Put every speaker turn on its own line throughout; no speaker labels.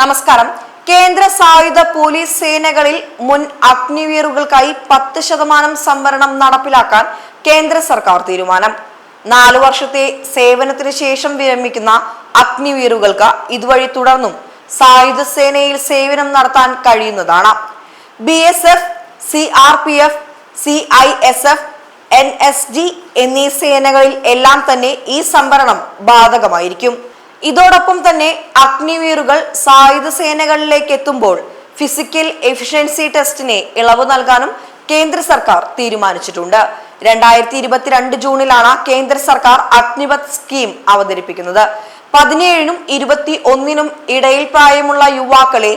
നമസ്കാരം. കേന്ദ്ര സായുധ പോലീസ് സേനകളിൽ മുൻ അഗ്നിവീറുകൾക്കായി പത്ത് ശതമാനം സംവരണം നടപ്പിലാക്കാൻ കേന്ദ്ര സർക്കാർ തീരുമാനം. നാലു വർഷത്തെ സേവനത്തിന് ശേഷം വിരമിക്കുന്ന അഗ്നിവീറുകൾക്ക് ഇതുവഴി തുടർന്നും സായുധ സേനയിൽ സേവനം നടത്താൻ കഴിയുന്നതാണ്. B S F C R P F C I S F N S G എന്നീ സേനകളിൽ എല്ലാം തന്നെ ഈ സംവരണം ബാധകമായിരിക്കും. ഇതോടൊപ്പം തന്നെ അഗ്നിവീറുകൾ സായുധ സേനകളിലേക്ക് എത്തുമ്പോൾ ഫിസിക്കൽ എഫിഷ്യൻസി ടെസ്റ്റിനെ ഇളവ് നൽകാനും കേന്ദ്ര സർക്കാർ തീരുമാനിച്ചിട്ടുണ്ട്. രണ്ടായിരത്തി ഇരുപത്തിരണ്ട് ജൂണിലാണ് കേന്ദ്ര സർക്കാർ അഗ്നിപത് സ്കീം അവതരിപ്പിക്കുന്നത്. പതിനേഴിനും ഇരുപത്തി ഒന്നിനും ഇടയിൽ പ്രായമുള്ള യുവാക്കളെ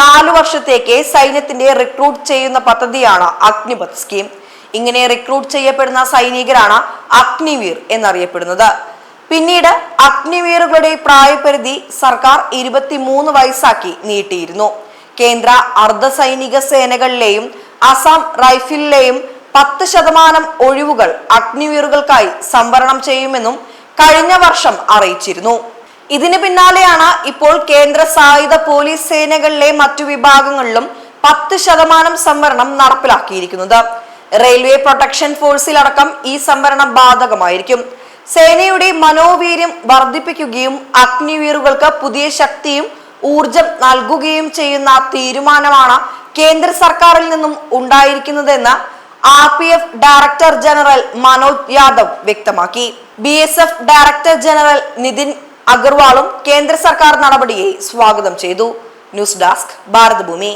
നാലു വർഷത്തേക്ക് സൈന്യത്തിന്റെ റിക്രൂട്ട് ചെയ്യുന്ന പദ്ധതിയാണ് അഗ്നിപത് സ്കീം. ഇങ്ങനെ റിക്രൂട്ട് ചെയ്യപ്പെടുന്ന സൈനികരാണ് അഗ്നിവീർ എന്നറിയപ്പെടുന്നത്. പിന്നീട് അഗ്നിവീറുകളുടെ പ്രായപരിധി സർക്കാർ ഇരുപത്തിമൂന്ന് വയസ്സാക്കി നീട്ടിയിരുന്നു. കേന്ദ്ര അർദ്ധസൈനിക സേനകളിലെയും അസം റൈഫിളിലെയും പത്ത് ശതമാനം ഒഴിവുകൾ അഗ്നിവീറുകൾക്കായി സംവരണം ചെയ്യുമെന്നും കഴിഞ്ഞ വർഷം അറിയിച്ചിരുന്നു. ഇതിന് പിന്നാലെയാണ് ഇപ്പോൾ കേന്ദ്ര സായുധ പോലീസ് സേനകളിലെ മറ്റു വിഭാഗങ്ങളിലും പത്ത് ശതമാനം സംവരണം നടപ്പിലാക്കിയിരിക്കുന്നത്. റെയിൽവേ പ്രൊട്ടക്ഷൻ ഫോഴ്സിലടക്കം ഈ സംവരണം ബാധകമായിരിക്കും. സേനയുടെ മനോവീര്യം വർദ്ധിപ്പിക്കുകയും അഗ്നിവീറുകൾക്ക് പുതിയ ശക്തിയും ഊർജം നൽകുകയും ചെയ്യുന്ന തീരുമാനമാണ് കേന്ദ്ര സർക്കാരിൽ നിന്നും ഉണ്ടായിരിക്കുന്നതെന്ന് R P F director general Manoj Yadav വ്യക്തമാക്കി. B S F director general Nitin അഗർവാളും കേന്ദ്ര സർക്കാർ നടപടിയെ സ്വാഗതം ചെയ്തു. News desk Bharatabhoomi.